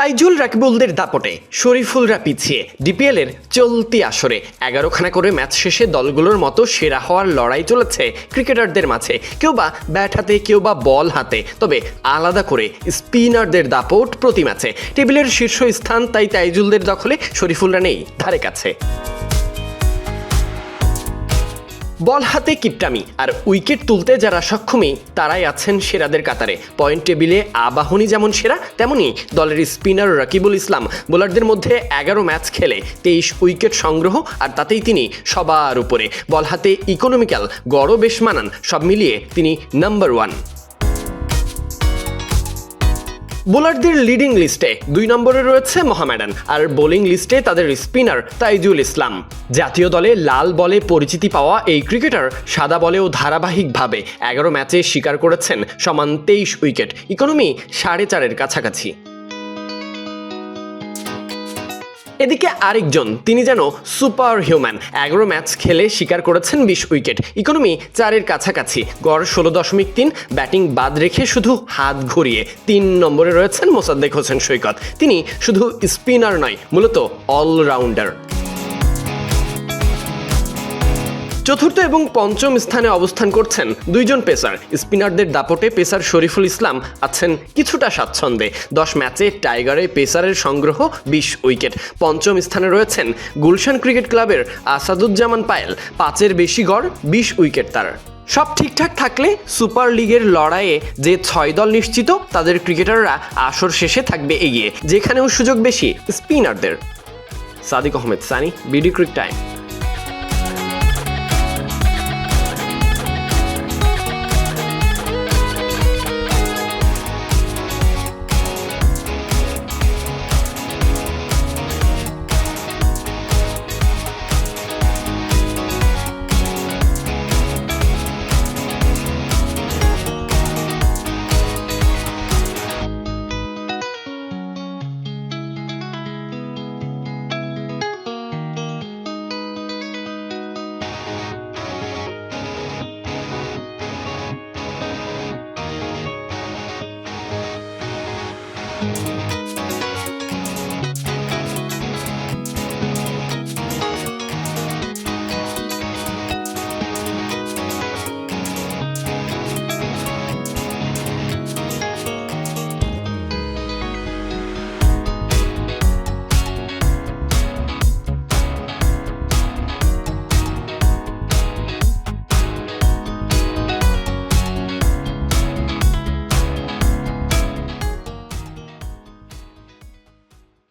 তাইজুল রাকিবুলদের দাপটে শরীফুলরা পিছিয়ে। ডিপিএলের চলতি আসরে এগারোখানা করে ম্যাচ শেষে দলগুলোর মতো সেরা হওয়ার লড়াই চলেছে ক্রিকেটারদের মাঝে। কেউ বা ব্যাট হাতে, কেউ বা বল হাতে, তবে আলাদা করে স্পিনারদের দাপট প্রতি ম্যাচে। টেবিলের শীর্ষ স্থান তাই তাইজুলদের দখলে শরীফুলরা নেই ধারে কাছে। বল হাতে কিপটামি আর উইকেট তুলতে যারা সক্ষমী তারাই আছেন সেরাদের কাতারে। পয়েন্ট টেবিলে আবাহনী যেমন সেরা, তেমনি দলের স্পিনার রাকিবুল ইসলাম। বোলারদের মধ্যে এগারো ম্যাচ খেলে, তেইশ উইকেট সংগ্রহ আর তাতেই তিনি সবার উপরে। বল হাতে ইকোনমিক্যাল গড়ও বেশ মানান, সব মিলিয়ে তিনি নাম্বার ওয়ান বোলারদের লিডিং লিস্টে দুই নম্বরে রয়েছে মহামেডান আর বোলিং লিস্টে তাদের স্পিনার তাইজুল ইসলাম। জাতীয় দলে লাল বলে পরিচিতি পাওয়া এই ক্রিকেটার সাদা বলেও ধারাবাহিকভাবে এগারো ম্যাচে শিকার করেছেন সমান তেইশ উইকেট ইকোনমি সাড়ে চারের কাছাকাছি। এদিকে আরেকজন, তিনি যেন সুপার হিউম্যান অ্যাগ্রো ম্যাচ খেলে শিকার করেছেন বিশ উইকেট ইকোনমি চারের কাছাকাছি। গড় ষোলো দশমিক তিন ব্যাটিং বাদ রেখে শুধু হাত ঘুরিয়ে তিন নম্বরে রয়েছেন মোসাদ্দেক হোসেন সৈকত। তিনি শুধু স্পিনার নয়, মূলত অলরাউন্ডার চতুর্থ এবং পঞ্চম স্থানে অবস্থান করছেন দুইজন পেসার। স্পিনারদের দাপটে পেসার শরীফুল ইসলাম আছেন কিছুটা স্বাচ্ছন্দ্যে। দশ ম্যাচে টাইগারে পেসারের সংগ্রহ বিশ উইকেট। পঞ্চম স্থানে রয়েছেন গুলশান ক্রিকেট ক্লাবের আসাদুজ্জামান পায়েল। পাঁচের বেশি গড়, বিশ উইকেট তার। সব ঠিকঠাক থাকলে সুপার লিগের লড়াইয়ে যে ছয় দল নিশ্চিত, তাদের ক্রিকেটাররা আসর শেষে থাকবে এগিয়ে। যেখানেও সুযোগ বেশি স্পিনারদের। Sadik Ahmed Sani, BD cric time.